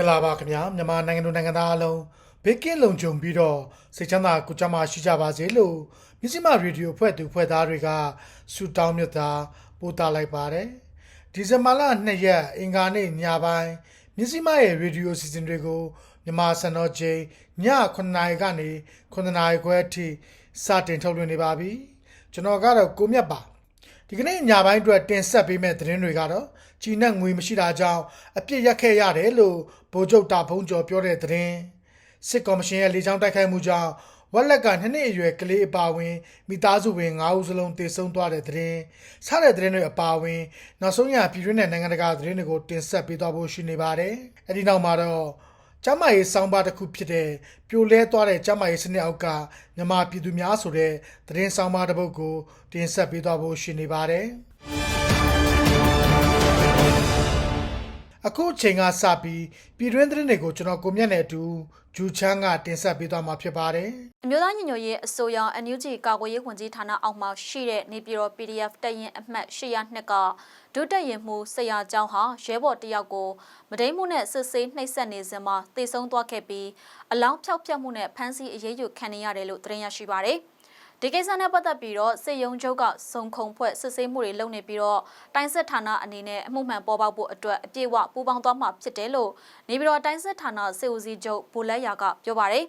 င်္ဂလာပါခင်ဗျာမြန်မာနိုင်ငံသူနိုင်ငံသားအလုံးဘေးကင်းလုံခြုံပြီးတော့စိတ်ချမ်းသာကိုယ်ကျန်းမာရှိကြပါစေလို့မြစီမရေဒီယိုဖွဲ့သူဖွဲ့သားတွေကဆုတောင်းမြတ်တာပို့တာလိုက်ပါတယ်ဒီဇင်ဘာလ2ရက်အင်္ဂါနေ့ညပိုင်းမြစီမရဲ့ရေဒီယိုစီစဉ်တွေကိုမြန်မာစံတော်ချိန်ည9:00နာရီကနေ9:00နာရီခွဲအထိစတင်ထုတ်လွှင့်နေပါပြီကျွန်တော်ကတော့ကိုမြတ်ပါဒီကနေ့ညပိုင်းအတွက်တင်ဆက်ပေးမယ့်သတင်းတွေကတော့ကြည်နဲ့ငွေမရှိတာကြောင့်အပြစ်ရက်ခဲ့ရတယ်လို့ ဗိုလ်ချုပ်တာဖုံးကျော်ပြောတဲ့သတင်းစစ်ကော်မရှင်ရဲ့လေကြောင်းတိုက်ခိုက်မှုကြောင့်ဝက်လက်ကနှစ်နှစ်အရွယ်ကလေးအပါအဝင်မိသားစုဝင်9ဦးစလုံးတေဆုံးသွားတဲ့သတင်းစတဲ့သတင်းတွေအပါအဝင်နောက်ဆုံးရပြည်တွင်းနဲ့နိုင်ငံတကာသတင်းတွေကိုတင်ဆက်ပေးသွားဖို့ရှိနေပါတယ်အဲဒီနောက်မှာတော့ကျမရေးစောင်းပါတစ်ခုဖြစ်တဲ့ပြိုလဲသွားတဲ့ကျမရေးစနစ်အောက်ကမြန်မာပြည်သူများဆိုတဲ့သတင်းစောင်းပါတစ်ပုဒ်ကိုတင်ဆက်ပေးသွားဖို့ရှိနေပါတယ် အခုအချိန်ကစပြီးပြည်တွင်းသတင်းတွေကိုကျွန်တော်ကိုမြတ်နဲ့အတူဂျူချန်းကတင်ဆက်ပေးသွားမှာဖြစ်ပါတယ်အမျိုးသားညီညွတ်ရေးအစိုးရ NUG ကာကွယ်ရေးဝန်ကြီးဌာနအောက်မှာရှိတဲ့နေပြည်တော် PDF တပ်ရင်အမှတ်802ကဒုတက်ရင်မှုဆရာကျောင်းဟာရဲဘော်တယောက်ကိုမဒိမ်းမှုနဲ့စစ်ဆေးနှိပ်စက်နေစဉ်မှာတေဆုံးသွားခဲ့ပြီးအလောင်းဖြောက်ဖြက်မှုနဲ့ဖမ်းဆီးအရေးယူခံနေရတယ်လို့သတင်းရရှိပါရယ် ဒီကိစ္စနဲ့ပတ်သက်ပြီးတော့စစ်ရုံးချုပ်ကစုံခုံဖွဲ့စစ်ဆေးမှုတွေလုပ်နေပြီးတော့တိုင်းစစ်ဌာနအနေနဲ့အမှုမှန်ပေါ်ပေါက်ဖို့အတွက်အပြည့်အဝပူးပေါင်းသွားမှာဖြစ်တယ်လို့နေပြည်တော်တိုင်းစစ်ဌာနစစ်ဦးစီးချုပ်ဗိုလ်လက်ရာကပြောပါရယ်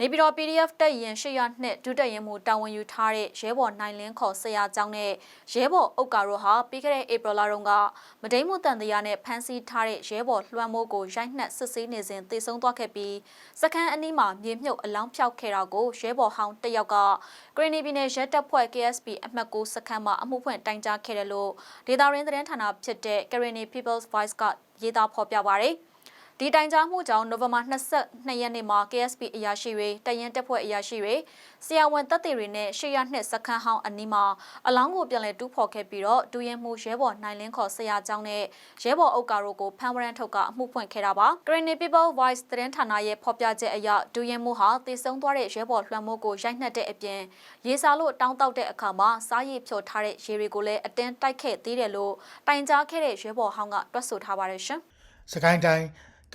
နေပြည်တော် PDF တက်ရင်800နှစ်ဒုတက်ရင်မှုတာဝန်ယူထားတဲ့ရဲဘော်နိုင်လင်းခေါ်ဆရာကျောင်းနဲ့ရဲဘော်အုတ်ကာတို့ဟာပြီးခဲ့တဲ့ဧပြီလတုန်းကမဒိမ်းမှုတန်တရားနဲ့ဖမ်းဆီးထားတဲ့ရဲဘော်လွှမ်းမိုးကိုရိုက်နှက်စစ်ဆေးနေစဉ်တေဆုံးသွားခဲ့ပြီးစခန်းအနီးမှာမြေမြုပ်အလောင်းဖြောက်ခဲ့တာကိုရဲဘော်ဟောင်းတစ်ယောက်ကဂရနီပြည်နယ်ရဲတပ်ဖွဲ့ KSP အမှတ်9စခန်းမှာအမှုဖွင့်တိုင်ကြားခဲ့တယ်လို့ဒေတာရင်းသတင်းဌာနဖြစ်တဲ့ Karenni People's Voice ကရေးသားဖော်ပြပါရယ် ဒီတိုင်ကြားမှုကြောင့်နိုဝင်ဘာ22ရက်နေ့မှာ KSP အရာရှိတွေတရင်တပ်ဖွဲ့အရာရှိတွေဆရာဝန်တပ်တွေနဲ့ရှေ့ရနှစ်စခန်းဟောင်းအနီးမှာအလောင်းကိုပြန်လည်တူးဖော်ခဲ့ပြီးတော့ဒူရင်မှုရဲဘော်နိုင်လင်းခေါ်ဆရာကျောင်းနဲ့ရဲဘော်အုပ်ကာတို့ကိုဖမ်းဝရမ်းထုတ်ကအမှုဖွင့်ခဲ့တာပါ Green People Voice သတင်းဌာနရဲ့ဖော်ပြချက်အရဒူရင်မှုဟာတည်ဆုံသွားတဲ့ရဲဘော်လွှမ်းမိုးကိုရိုက်နှက်တဲ့အပြင်ရေစာလို့တောင်းတောက်တဲ့အခါမှာစားရည်ဖြိုထားတဲ့ရေတွေကိုလည်းအတင်းတိုက်ခဲ့သေးတယ်လို့တိုင်ကြားခဲ့တဲ့ရဲဘော်ဟောင်းကတွက်ဆိုထားပါတယ်ရှင်စကိုင်းတိုင်း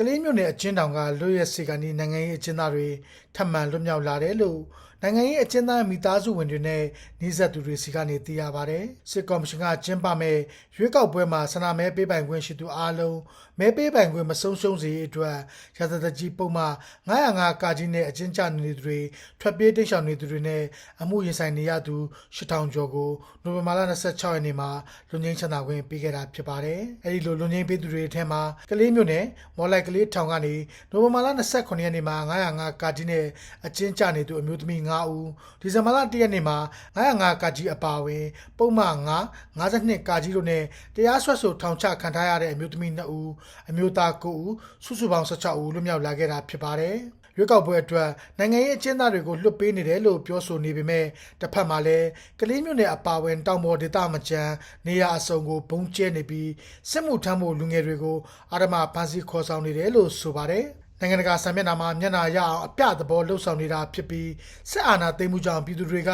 ကလေးမျိုးနယ်အချင်းတောင်ကလွတ်ရက်စီကနေနိုင်ငံရေးအချင်းသားတွေထပ်မံလွတ်မြောက်လာတယ်လို့ နိုင်ငံရေးအချင်းသားမိသားစုဝင်တွေနဲ့နှိစက်သူတွေစီကနေသိရပါတယ်စစ်ကော်မရှင်ကကျင်းပမဲ့ရွေးကောက်ပွဲမှာဆန္ဒမဲပေးပိုင်ခွင့်ရှိသူအားလုံးမဲပေးပိုင်ခွင့်မဆုံးရှုံးစေရေးအတွက်ရသတကြီးပုံမှ905ကာကြီးနဲ့အချင်းချနေသူတွေထွက်ပြေးတိတ်ရှောင်နေသူတွေနဲ့အမှုရင်ဆိုင်နေရသူ8000ကျော်ကိုနိုဝင်ဘာလ26ရက်နေ့မှာလူငင်းချမ်းသာခွင့်ပေးခဲ့တာဖြစ်ပါတယ်အဲဒီလိုလူငင်းပေးသူတွေအထက်မှာကလေးမျိုးနဲ့မော်လိုက်ကလေးထောင်ကနေနိုဝင်ဘာလ29ရက်နေ့မှာ905ကာကြီးနဲ့အချင်းချနေသူအမျိုးသမီး9ဦးဒီဇင်ဘာလ1ရက်နေ့မှာ905ကာကြီးအပါအဝင် ပုံမှန်9 52ကာကြီးတို့နဲ့တရားစွဲဆိုထောင်ချခံထားရတဲ့အမျိုးသမီး2ဦးအမျိုးသား9ဦးစုစုပေါင်း16ဦးလွတ်မြောက်လာခဲ့တာဖြစ်ပါတယ်ရွေးကောက်ပွဲအတွက်နိုင်ငံရေးအကျဉ်းသားတွေကိုလွတ်ပေးနေတယ်လို့ပြောဆိုနေပေမဲ့တစ်ဖက်မှာလည်းကလေးမျိုးနဲ့အပါအဝင်တောင်ပေါ်ဒေသမချမ်းနေရအစုံကိုဘုံကျဲနေပြီးစစ်မှုထမ်းဖို့လူငယ်တွေကိုအာရမဖန်ဆီးခေါ်ဆောင်နေတယ်လို့ဆိုပါတယ် နိုင်ငံတကာဆံမျက်နှာမှာမျက်နှာရအောင်အပြသဘောလှုပ်ဆောင်နေတာဖြစ်ပြီးစစ်အာဏာသိမ်းမှုကြောင့်ပြည်သူတွေက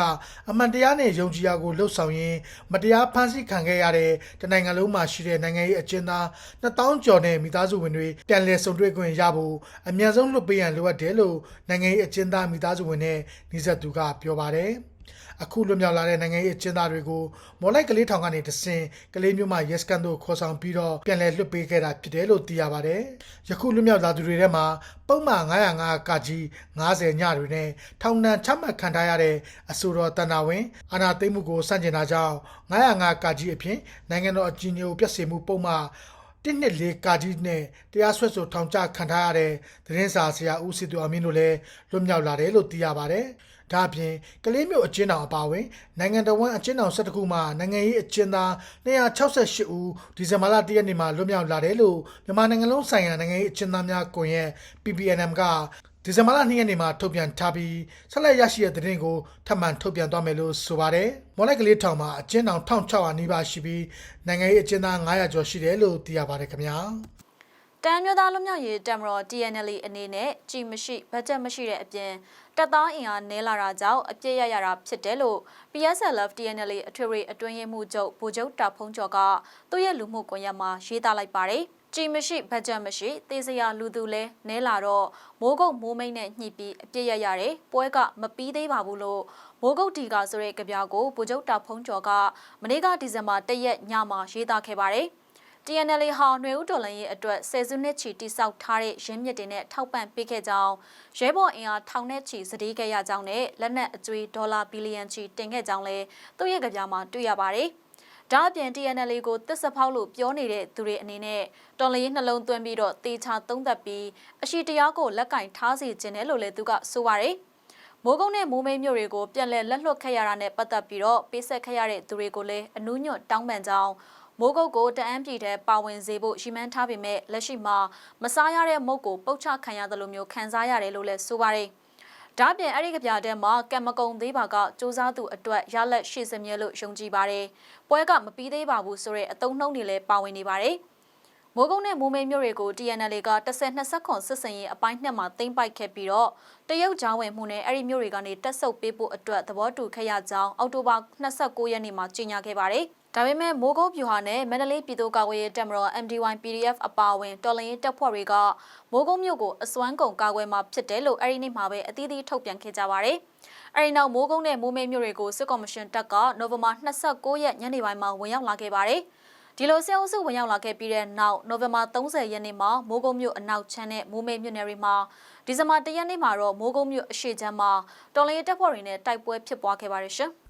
အမှန်တရားနဲ့ယုံကြည်ရာကိုလှုပ်ဆောင်ရင်းမတရားဖန်ဆီးခံခဲ့ရတဲ့တနိုင်ငံလုံးမှာရှိတဲ့နိုင်ငံရေးအကျဉ်းသား2000ကျော်နဲ့မိသားစုဝင်တွေပြန်လည်ဆုံတွေ့ခွင့်ရဖို့အမြန်ဆုံးလွှတ်ပေးရန်လိုအပ်တယ်လို့နိုင်ငံရေးအကျဉ်းသားမိသားစုဝင်နဲ့နှိစက်သူကပြောပါတယ် အခုလွတ်မြောက်လာတဲ့နိုင်ငံရေးအကျဉ်းသားတွေကိုမော်လိုက်ကလေးထောင်ကနေတဆင်ကလေးမျိုးမှရက်စကန်တို့ခေါ်ဆောင်ပြီးတော့ပြန်လည်လွှတ်ပေးခဲ့တာဖြစ်တယ်လို့သိရပါတယ်။ယခုလွတ်မြောက်လာသူတွေထဲမှာပုံမှန်905ကကြီး90ညတွေနဲ့ထောင်ဒဏ်ချမှတ်ခံထားရတဲ့အဆိုတော်တန်တာဝင်အာနာသိမ့်မှုကိုစန့်ကျင်တာကြောင့်905ကကြီးအဖြစ်နိုင်ငံတော်အကြီးအကျယ်ပြည့်စုံမှုပုံမှန်တစ်နှစ်လေးကာကြီးနဲ့တရားစွဲဆိုထောင်ချခံထားရတဲ့သတင်းစာဆရာဦးစီတူအမင်းတို့လည်းလွတ်မြောက်လာတယ်လို့သိရပါတယ်။ ဒါအပြင်ကလေးမျိုးအကျဉ်းတော်အပါအဝင်နိုင်ငံတော်ဝန်အကျဉ်းတော်၁၁ခုမှနိုင်ငံရေးအကျဉ်းသား268ဦးဒီဇင်ဘာလ၁ရက်နေ့မှာလွတ်မြောက်လာတယ်လို့မြန်မာနိုင်ငံလုံးဆိုင်ရာနိုင်ငံရေးအကျဉ်းသားများကွန်ရက် PPNM ကဒီဇင်ဘာလ2ရက်နေ့မှာထုတ်ပြန်ထားပြီးဆက်လက်ရရှိတဲ့သတင်းကိုထပ်မံထုတ်ပြန်သွားမယ်လို့ဆိုပါတယ်။မော်လိုက်ကလေးထောင်မှာအကျဉ်းတော်1600နီးပါးရှိပြီးနိုင်ငံရေးအကျဉ်းသား900ကျော်ရှိတယ်လို့သိရပါတယ်ခင်ဗျာ။တန်မျိုးသားလူမျိုးရေးတမတော် TNL အနေနဲ့ကြည်မရှိဘတ်ဂျက်မရှိတဲ့အပြင် တပ်သားအင်အားနည်းလာတာကြောင့်အပြည့်ရရတာဖြစ်တယ်လို့ PSLF TNL အထွေထွေအတွင်းရေးမှူးချုပ်ဗိုလ်ချုပ်တာဖုံးကျော်ကသူ့ရဲ့လူမှုကွန်ရက်မှာရေးသားလိုက်ပါတယ်။ကြည်မရှိဘတ်ဂျက်မရှိသေစရာလူသူလဲနဲလာတော့မိုးကုတ်မိုးမိတ်နဲ့ညှိပြီးအပြည့်ရရတယ်ပွဲကမပြီးသေးပါဘူးလို့မိုးကုတ်တီကဆိုတဲ့ကြပြာကိုဗိုလ်ချုပ်တာဖုံးကျော်ကမနေ့ကဒီဇင်ဘာ၁ရက်ညမှာရေးသားခဲ့ပါတယ်။ TNL ဟာຫນွေဦးတော်လန်ရဲ့အတွက်ဆယ်စုနှစ်ချီတိစောက်ထားတဲ့ရင်းမြစ်တွေနဲ့ထောက်ပံ့ပေးခဲ့ကြောင်းရဲဘော်အင်အားထောင်နဲ့ချီစတီးခဲ့ရကြောင်းနဲ့လက်နက်အကျွေးဒေါ်လာဘီလီယံချီတင်ခဲ့ကြောင်းလည်းသူ့ရဲ့ကြပြမှာတွေ့ရပါတယ်။ဒါအပြင် TNL ကိုတစ်စဖောက်လို့ပြောနေတဲ့သူတွေအနေနဲ့တော်လရင်နှလုံးသွင်းပြီးတော့တေချာသုံးသက်ပြီးအရှိတရားကိုလက်ကင်ထားစီခြင်းတယ်လို့လည်းသူကဆိုပါတယ်။မိုးကုန်းနဲ့မိုးမိတ်မြို့တွေကိုပြန်လည်လက်လွတ်ခဲ့ရတာနဲ့ပတ်သက်ပြီးတော့ပေးဆက်ခဲ့ရတဲ့သူတွေကိုလည်းအနူးညွတ်တောင်းပန်ကြောင်း မိုးကုတ်ကိုတအန်းပြည်တဲ့ပါဝင်စေဖို့ရည်မှန်းထားပေမဲ့လက်ရှိမှာမစားရတဲ့မုတ်ကိုပုတ်ချခံရတယ်လို့မျိုးခံစားရတယ်လို့လည်းဆိုပါတယ်။ဒါ့ပြင်အဲ့ဒီကပြတဲ့မှာကံမကုံသေးပါကစူးစမ်းသူအတွက်ရလက်ရှိစမြဲလို့ယုံကြည်ပါတယ်။ပွဲကမပြီးသေးပါဘူးဆိုတဲ့အတုံးနှုံးတွေလည်းပါဝင်နေပါတယ်။မိုးကုန်းနဲ့မိုးမိတ်မြို့တွေကို TNL က10-20ခွန်စစ်စင်ရေးအပိုင်းနှစ်မှာသိမ့်ပိုက်ခဲ့ပြီးတော့တရုတ်ကျောင်းဝင်မှုနဲ့အဲ့ဒီမြို့တွေကနေတက်ဆုပ်ပေးဖို့အတွက်သဘောတူခဲ့ရကြောင်းအောက်တိုဘာ29ရက်နေ့မှာကြေညာခဲ့ပါတယ်။ ဒါပေမဲ့မိုးကုတ်ပြူဟာနဲ့မန္တလေးပြည်သူ့ကာကွယ်ရေးတပ်မတော် MDY PDF အပါအဝင်တော်လှန်ရေးတပ်ဖွဲ့တွေကမိုးကုတ်မြို့ကိုအစွမ်းကုန်ကာကွယ်မှာဖြစ်တယ်လို့အဲ့ဒီနေ့မှာပဲအသီးသီးထုတ်ပြန်ခဲ့ကြပါတယ်။အဲဒီနောက်မိုးကုတ်နဲ့မိုးမိတ်မြို့တွေကိုစစ်ကော်မရှင်တပ်ကနိုဝင်ဘာ29ရက်ညနေပိုင်းမှာဝင်ရောက်လာခဲ့ပါတယ်။ဒီလိုဆဲအုပ်စုဝင်ရောက်လာခဲ့ပြီးတဲ့နောက်နိုဝင်ဘာ30ရက်နေ့မှာမိုးကုတ်မြို့အနောက်ချမ်းနဲ့မိုးမိတ်မြို့နယ်တွေမှာဒီဇင်ဘာ1ရက်နေ့မှာတော့မိုးကုတ်မြို့အရှေ့ချမ်းမှာတော်လရင်တပ်ဖွဲ့တွေနဲ့တိုက်ပွဲဖြစ်ပွားခဲ့ပါတယ်ရှင်။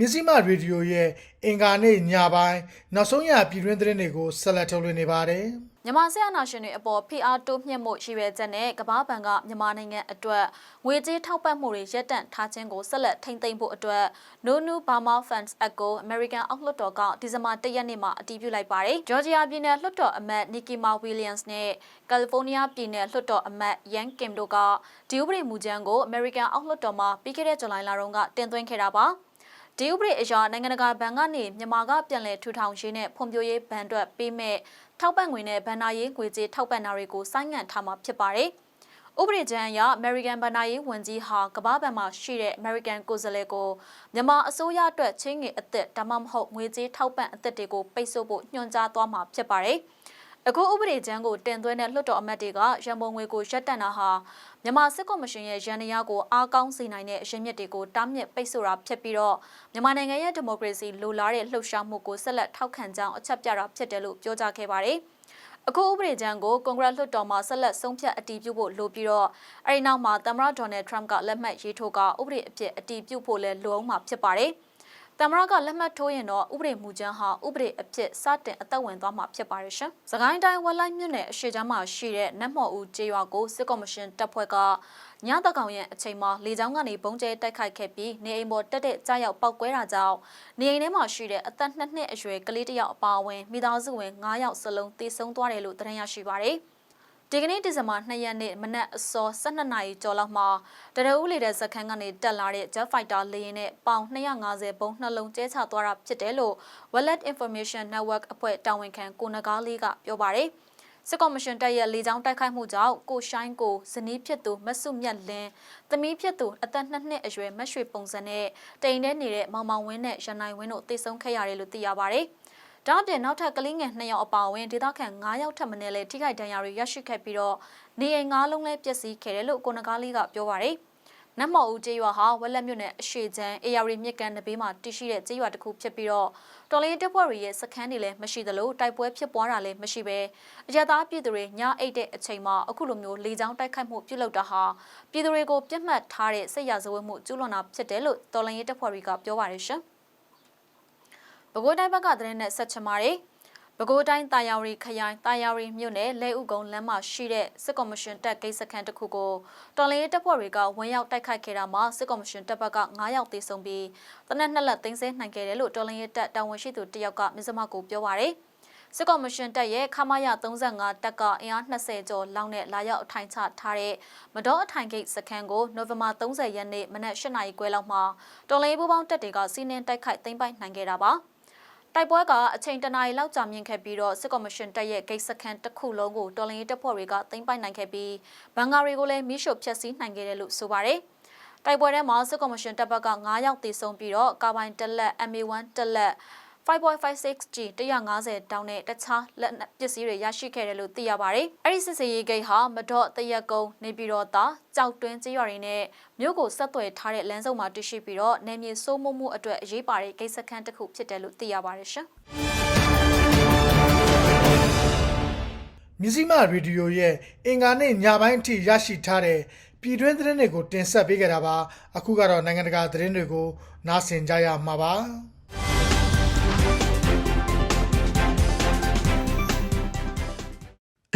မြစည်းမရေဒီယိုရဲ့အင်ကာနေ့ညပိုင်းနောက်ဆုံးရပြည်တွင်းသတင်းတွေကိုဆက်လက်ထုတ်လွှင့်နေပါတယ်။မြန်မာဆက်အာဏာရှင်တွေအပေါ်ဖိအားတိုးမြှင့်မှုရှိပဲချက်နဲ့ကမ္ဘာ့ဘဏ်ကမြန်မာနိုင်ငံအတွက်ငွေကြေးထောက်ပံ့မှုတွေရပ်တန့်ထားခြင်းကိုဆက်လက်ထိန်းသိမ်းဖို့အတွက် No New Burma Funds Act ကို American အောက်လွှတ်တော်ကဒီဇင်ဘာ၁ရက်နေ့မှာအတည်ပြုလိုက်ပါတယ်။ Georgia ပြည်နယ်လွှတ်တော်အမတ် Nikki Ma Williams နဲ့ California ပြည်နယ်လွှတ်တော်အမတ် Yan Kim တို့ကဒီဥပဒေမူကြမ်းကို American အောက်လွှတ်တော်မှာပြီးခဲ့တဲ့ဇူလိုင်လတုန်းကတင်သွင်းခဲ့တာပါ။ ဒီဥပဒေအရနိုင်ငံတကာဘဏ်ကနေမြန်မာကပြန်လည်ထူထောင်ရေးနဲ့ဖွံ့ဖြိုးရေးဘဏ်အတွက်ပေးမဲ့ထောက်ပံ့ငွေနဲ့ဗန္နာရေးငွေကြေးထောက်ပံ့တာတွေကိုစိုင်းငံ့ထားမှာဖြစ်ပါတယ်။ဥပဒေကြမ်းအရ American ဗန္နာရေးဝန်ကြီးဟာကမ္ဘာ့ဘဏ်မှာရှိတဲ့ American ကိုယ်စားလှယ်ကိုမြန်မာအစိုးရအတွက်ချင်းငွေအသက်ဒါမှမဟုတ်ငွေကြေးထောက်ပံ့အသက်တွေကိုပိတ်ဆို့ဖို့ညွှန်ကြားသွားမှာဖြစ်ပါတယ်။ အခုဥပဒေကျမ်းကိုတင်သွင်းတဲ့လွှတ်တော်အမတ်တွေကရန်ပုံငွေကိုရပ်တန့်တာဟာမြန်မာစစ်ကော်မရှင်ရဲ့ရန်နေရကိုအားကောင်းစေနိုင်တဲ့အရင်းမြစ်တွေကိုတားမြစ်ပိတ်ဆို့တာဖြစ်ပြီးတော့မြန်မာနိုင်ငံရဲ့ဒီမိုကရေစီလိုလားတဲ့လှုပ်ရှားမှုကိုဆက်လက်ထောက်ခံကြောင်းအချက်ပြတာဖြစ်တယ်လို့ပြောကြားခဲ့ပါတယ်။အခုဥပဒေကြမ်းကိုကွန်ဂရက်လွှတ်တော်မှာဆက်လက်ဆုံးဖြတ်အတည်ပြုဖို့လိုပြီးတော့အဲဒီနောက်မှာသမ္မတဒေါ်နယ်ထရမ့်ကလက်မှတ်ရေးထိုးကဥပဒေအဖြစ်အတည်ပြုဖို့လဲလိုအောင်မှာဖြစ်ပါတယ်။ တမရကလက်မှတ်ထိုးရင်တော့ဥပဒေမူကြမ်းဟာဥပဒေအဖြစ်စတင်အသက်ဝင်သွားမှာဖြစ်ပါရဲ့ရှင်။စကိုင်းတိုင်းဝက်လိုက်မြို့နယ်အရှိချမ်းမှာရှိတဲ့နတ်မော်ဦးကျေးရွာကိုစစ်ကော်မရှင်တပ်ဖွဲ့ကညတကောင်ရဲ့အချိန်မှာလေကြောင်းကနေပုံကျဲတိုက်ခိုက်ခဲ့ပြီးနေအိမ်ပေါ်တက်တဲ့ကြားရောက်ပောက်ကွဲတာကြောင့်နေအိမ်ထဲမှာရှိတဲ့အသက်နှစ်နှစ်အရွယ်ကလေးတစ်ယောက်အပါအဝင်မိသားစုဝင်9ယောက်စလုံးသေဆုံးသွားတယ်လို့သတင်းရရှိပါရယ်။ ဒီကနေ့ဒီဇင်ဘာ2ရက်နေ့မနက်အစော12နာရီကျော်လောက်မှာတရဦးလေတဲ့ဇက်ခန်းကနေတက်လာတဲ့ Jet Fighter လေယာဉ်နဲ့ပေါင်250ဘုံနှလုံးကျဲချသွားတာဖြစ်တယ်လို့ Wallet Information Network အဖွဲ့တာဝန်ခံကိုနဂါးလေးကပြောပါတယ်။စစ်ကော်မရှင်တပ်ရဲ့လေကြောင်းတိုက်ခိုက်မှုကြောင့်ကိုရှိုင်းကိုဇနီးဖြစ်သူမဆုမြတ်လင်းသမီးဖြစ်သူအသက်နှစ်နှစ်အရွယ်မရွှေပုံစံနဲ့တိမ်ထဲနေတဲ့မောင်မောင်ဝင်းနဲ့ရန်နိုင်ဝင်းတို့တေဆုံးခဲ့ရတယ်လို့သိရပါဗျ။ ဒါအပြင်နောက်ထပ်ကလေးငယ်2ယောက်အပါအဝင်ဒေသခံ9ယောက်ထပ်မံနဲ့လည်းထိခိုက်ဒဏ်ရာတွေရရှိခဲ့ပြီးတော့နေအိမ်9လုံးလည်းပျက်စီးခဲ့တယ်လို့ကိုနဂါးလေးကပြောပါရယ်နတ်မော်ဦးကျေးရွာဟာဝက်လက်မြို့နယ်အရှိချမ်းအေယာရီမြစ်ကန်နဘေးမှာတည်ရှိတဲ့ကျေးရွာတစ်ခုဖြစ်ပြီးတော့တော်လေးတပ်ဖွဲ့တွေရဲ့စခန်းတွေလည်းမရှိသလိုတိုက်ပွဲဖြစ်ပွားတာလည်းမရှိပဲအရသာပြည်သူတွေညအိတ်တဲ့အချိန်မှာအခုလိုမျိုးလေကြောင်းတိုက်ခိုက်မှုပြုလုပ်တာဟာပြည်သူတွေကိုပြစ်မှတ်ထားတဲ့စစ်ရာဇဝတ်မှုကျူးလွန်တာဖြစ်တယ်လို့တော်လေးတပ်ဖွဲ့တွေကပြောပါရရှင်။ ပဲခူးတိုင်းဘက်ကသတင်းနဲ့ဆက်ချင်ပါတယ်။ပဲခူးတိုင်းတာယာရီခရိုင်တာယာရီမြို့နယ်လဲဥကုန်းလမ်းမှာရှိတဲ့စစ်ကော်မရှင်တပ်ဂိတ်စခန်းတစ်ခုကိုတော်လေးတပ်ဖွဲ့တွေကဝင်ရောက်တိုက်ခိုက်ခဲ့တာမှာစစ်ကော်မရှင်တပ်ဘက်က9ယောက်သေဆုံးပြီးတနက်နှစ်လက်သိမ်းဆဲနိုင်ခဲ့တယ်လို့တော်လေးတပ်တာဝန်ရှိသူတယောက်ကမြစမကိုပြောပါရယ်စစ်ကော်မရှင်တပ်ရဲ့ခမာရ35တပ်ကအင်အား20ကျော်လောက်နဲ့လာရောက်အထိုင်ချထားတဲ့မတော်အထိုင်ဂိတ်စခန်းကိုနိုဝင်ဘာ30ရက်နေ့မနက်8နာရီခွဲလောက်မှာတော်လေးပူးပေါင်းတပ်တွေကစီးနင်းတိုက်ခိုက်သိမ်းပိုက်နိုင်ခဲ့တာပါ။ တိုက်ပွဲကအချိန်တနာရီလောက်ကြာမြင့်ခဲ့ပြီးတော့စစ်ကော်မရှင်တပ်ရဲ့ဂိတ်စခန်းတစ်ခုလုံးကိုတော်လင်းရေးတပ်ဖွဲ့တွေကသိမ်းပိုက်နိုင်ခဲ့ပြီးဘန်ကာတွေကိုလည်းမိရှုဖျက်ဆီးနိုင်ခဲ့တယ်လို့ဆိုပါတယ်။တိုက်ပွဲထဲမှာစစ်ကော်မရှင်တပ်ဘက်က9ယောက်သေဆုံးပြီးတော့ကာဘိုင်တက်လက် MA1 တက်လက် 5.56G 150တောင်းနဲ့တခြားလက်ပစ္စည်းတွေရရှိခဲ့တယ်လို့သိရပါတယ်။အဲ့ဒီစစ်စေးရေးဂိတ်ဟာမဒေါ့တရက်ကုန်းနေပြည်တော်သားကြောက်တွင်းကျေးရွာတွေနဲ့မြို့ကိုဆက်သွယ်ထားတဲ့လမ်းစုံမှာတရှိပြီးတော့နယ်မြေစိုးမိုးမှုအတွက်အရေးပါတဲ့ဂိတ်စခန်းတစ်ခုဖြစ်တယ်လို့သိရပါတယ်ရှင်။မြစည်းမရေဒီယိုရဲ့အင်္ဂါနေ့ညပိုင်းအထိရရှိထားတဲ့ပြည်တွင်းသတင်းတွေကိုတင်ဆက်ပေးကြတာပါအခုကတော့နိုင်ငံတကာသတင်းတွေကိုနားဆင်ကြရမှာပါ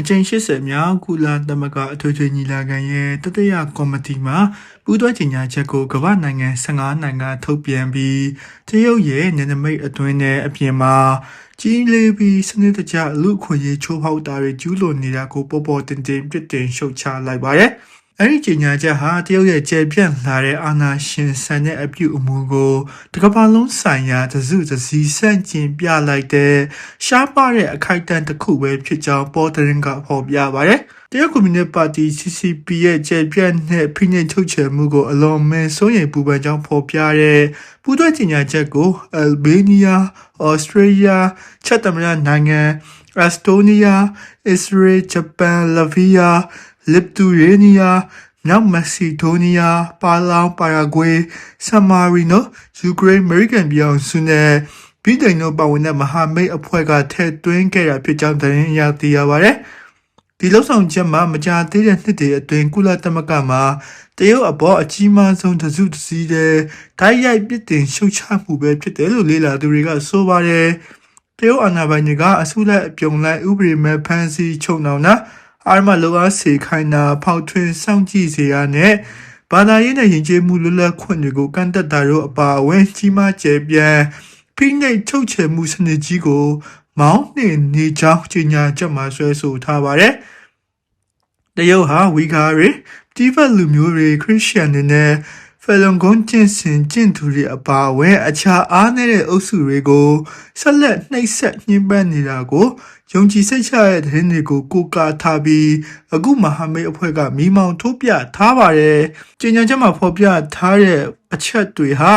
အကြိမ်80မြောက်ကုလသမဂ္ဂအထွေထွေညီလာခံရဲ့တတိယကော်မတီမှပူးတွဲကြေညာချက်ကိုကမ္ဘာနိုင်ငံ15နိုင်ငံထုတ်ပြန်ပြီးတရုတ်ရဲ့နယ်နိမိတ်အတွင်းနဲ့အပြင်မှာကြီးလေးပြီးစနစ်တကျလူခွင့်ရေးချိုးဖောက်တာတွေကျူးလွန်နေတာကိုပေါ်ပေါ်တင်တင်ပြစ်တင်ရှုတ်ချလိုက်ပါတယ်။ အဲ့ဒီကြေညာချက်ဟာတရုတ်ရဲ့ကျေပြန့်လာတဲ့အာဏာရှင်ဆန်တဲ့အပြုအမူကိုတကမ္ဘာလုံးဆိုင်ရာတစုတစည်းဆန့်ကျင်ပြလိုက်တဲ့ရှားပါတဲ့အခိုက်အတန့်တစ်ခုပဲဖြစ်ကြောင်းပေါ်တရင်ကဖော်ပြပါတယ်။တရုတ်ကွန်မြူနစ်ပါတီ CCP ရဲ့ကျေပြန့်တဲ့ဖိနှိပ်ချုပ်ချယ်မှုကိုအလွန်မဲစိုးရိမ်ပူပန်ကြောင်းဖော်ပြတဲ့ပူးတွဲကြေညာချက်ကိုအယ်ဘေးနီးယား၊ဩစတြေးလျ၊ချက်သမရနိုင်ငံအက်စတိုးနီးယား၊အစ္စရေး၊ဂျပန်၊လဗီးယား လစ်တူရေးနီးယားမြောက်မက်ဆီဒိုးနီးယားပါလောင်ပါရာဂွေးဆာမာရီနိုယူကရိန်းအမေရိကန်ပြည်အောင်စုနဲ့ဗြိတိန်တို့ပါဝင်တဲ့မဟာမိတ်အဖွဲ့ကထည့်သွင်းခဲ့တာဖြစ်ကြောင်းသတင်းအရသိရပါတယ်။ဒီလုံဆောင်ချက်မှာမကြာသေးတဲ့နှစ်တွေအတွင်းကုလသမဂ္ဂမှာတရုတ်အပေါ်အကြီးမားဆုံးတစုတစည်းတဲ့ဓာတ်ရိုက်ပြစ်တင်ရှုတ်ချမှုပဲဖြစ်တယ်လို့လေ့လာသူတွေကဆိုပါတယ်။တရုတ်အာဏာပိုင်တွေကအစုလိုက်အပြုံလိုက်ဥပဒေမဲ့ဖမ်းဆီးချုပ်နှောင်တာ အာမလောအားစေခိုင်းတာဖောက်ထွင်းစောင့်ကြည့်စေရနဲ့ဘာသာရေးနဲ့ယဉ်ကျေးမှုလွတ်လပ်ခွင့်တွေကိုကန့်သက်တာတို့အပါအဝင်ကြီးမားကျယ်ပြန့်ဖိနှိပ်ချုပ်ချယ်မှုစနစ်ကြီးကို မောင်းနှင်နေကြောင်းကြေညာချက်မှာဆွဲဆိုထားပါတယ်။တရုတ်ဟာဝီဂါတွေတိဘက်လူမျိုးတွေခရစ်ယာန်တွေနဲ့ဖယ်လွန်ကွန်ကျင့်စဉ်ကျင့်သူတွေအပါအဝင်အခြားအားနည်းတဲ့အုပ်စုတွေကိုဆက်လက်နှိပ်စက်ညှဉ်းပန်းနေတာကို ယုံကြည်စိတ်ချတဲ့သတင်းတွေကိုကိုးကားထားပြီးအခုမဟာမိတ်အဖွဲ့ကမိမောင်ထုတ်ပြထားပါတယ်။ကြေညာချက်မှာဖော်ပြထားတဲ့အချက်တွေဟာ